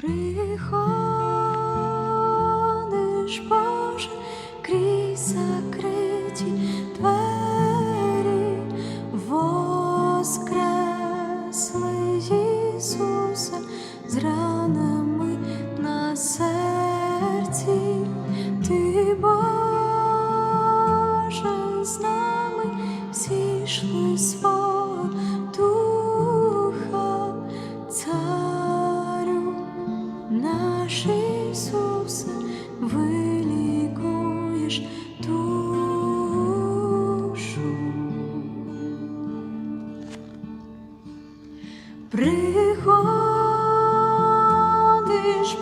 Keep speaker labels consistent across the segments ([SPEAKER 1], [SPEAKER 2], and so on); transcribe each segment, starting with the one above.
[SPEAKER 1] приходиш, Боже, крізь закриті двері, воскресли Ісуса з ранами на серці, ти, Боже, з нами зійшли свого наш вилікуєш душу. Приходиш,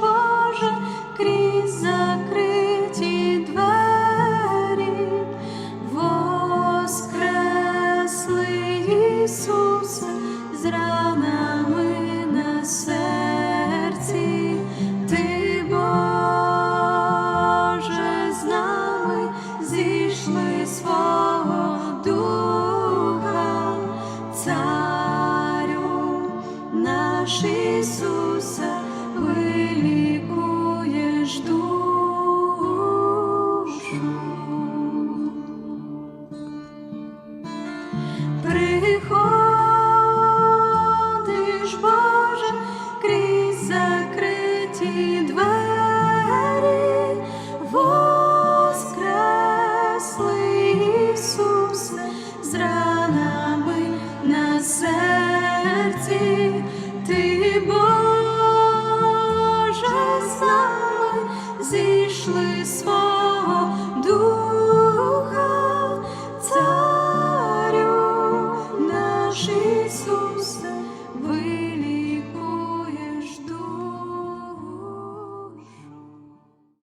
[SPEAKER 1] Боже, крізь закриті двері, воскресли Ісусе, зрана. наш Ісуса, вилі. пошли свого духа, царю наш Ісусе. ви.